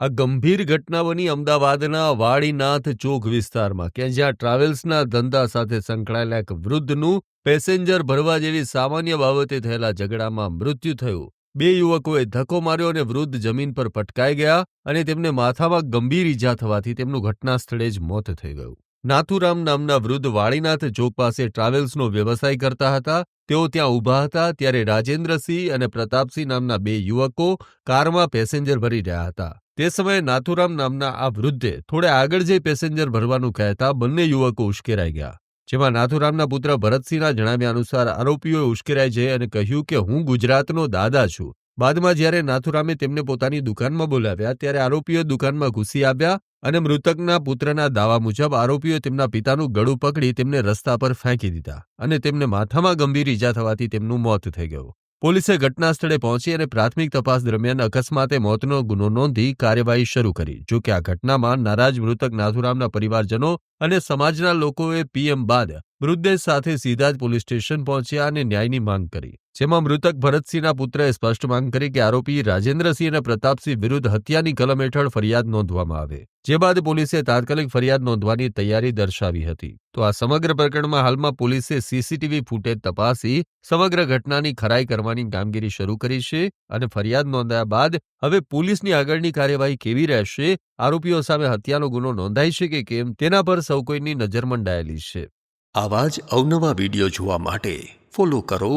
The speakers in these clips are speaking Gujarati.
આ ગંભીર ઘટના બની અમદાવાદના વાડીનાથ ચોક વિસ્તારમાં, કે જ્યાં ટ્રાવેલ્સના ધંધા સાથે સંકળાયેલા એક વૃદ્ધનું પેસેન્જર ભરવા જેવી સામાન્ય બાબતે થયેલા ઝઘડામાં મૃત્યુ થયું. બે યુવકોએ ધક્કો માર્યો અને વૃદ્ધ જમીન પર પટકાઈ ગયા અને તેમને માથામાં ગંભીર ઈજા થવાથી તેમનું ઘટના સ્થળે જ મોત થઈ ગયું. નાથુરામ નામના વૃદ્ધ વાળીનાથ ચોક પાસે ટ્રાવેલ્સનો વ્યવસાય કરતા હતા. તેઓ ત્યાં ઊભા હતા, ત્યારે રાજેન્દ્રસિંહ અને પ્રતાપસિંહ નામના બે યુવકો કારમાં પેસેન્જર ભરી રહ્યા હતા. તે સમયે નાથુરામ નામના આ વૃદ્ધે થોડે આગળ જઈ પેસેન્જર ભરવાનું કહેતા બંને યુવકો ઉશ્કેરાઈ ગયા. જેમાં નાથુરામના પુત્ર ભરતસિંહના જણાવ્યા અનુસાર આરોપીઓએ ઉશ્કેરાઈ જઈ અને કહ્યું કે હું ગુજરાતનો દાદા છું. બાદમાં જ્યારે નાથુરામે તેમને પોતાની દુકાનમાં બોલાવ્યા ત્યારે આરોપીઓ દુકાનમાં ઘૂસી આવ્યા અને મૃતકના પુત્રના દાવા મુજબ આરોપીઓએ તેમના પિતાનું ગળું પકડી તેમને રસ્તા પર ફેંકી દીધા અને તેમને માથામાં ગંભીર ઈજા થવાથી તેમનું મોત થઈ ગયું. પોલીસે ઘટના સ્થળે પહોંચી અને પ્રાથમિક તપાસ દરમિયાન અકસ્માતે મોતનો ગુનો નોંધી કાર્યવાહી શરૂ કરી, જો કે આ ઘટનામાં નારાજ મૃતક નાથુરામના પરિવારજનો અને સમાજના લોકોએ પીએમ બાદ મૃતદેહ સાથે સીધા જ પોલીસ સ્ટેશન પહોંચ્યા અને ન્યાયની માંગ કરી, જેમાં મૃતક ભરતસિંહના પુત્રએ સ્પષ્ટ માંગ કરી કે આરોપી રાજેન્દ્રસિંહ અને પ્રતાપસિંહ વિરુદ્ધ હત્યાની કલમ હેઠળ ફરિયાદ નોંધવામાં આવે. જે બાદ પોલીસે તાત્કાલિક ફરિયાદ નોંધવાની તૈયારી દર્શાવી હતી. તો આ સમગ્ર પ્રકરણમાં હાલમાં પોલીસે સીસીટીવી ફૂટેજ તપાસી સમગ્ર ઘટનાની ખરાઈ કરવાની કામગીરી શરૂ કરી છે અને ફરિયાદ નોંધાયા બાદ હવે પોલીસની આગળની કાર્યવાહી કેવી રહેશે, આરોપીઓ સામે હત્યાનો ગુનો નોંધાય છે કે કેમ, તેના પર સૌ કોઈની નજર મંડાયેલી છે. આવા જ અવનવા વીડિયો જોવા માટે ફોલો કરો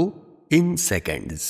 ઇન સેકન્ડ્સ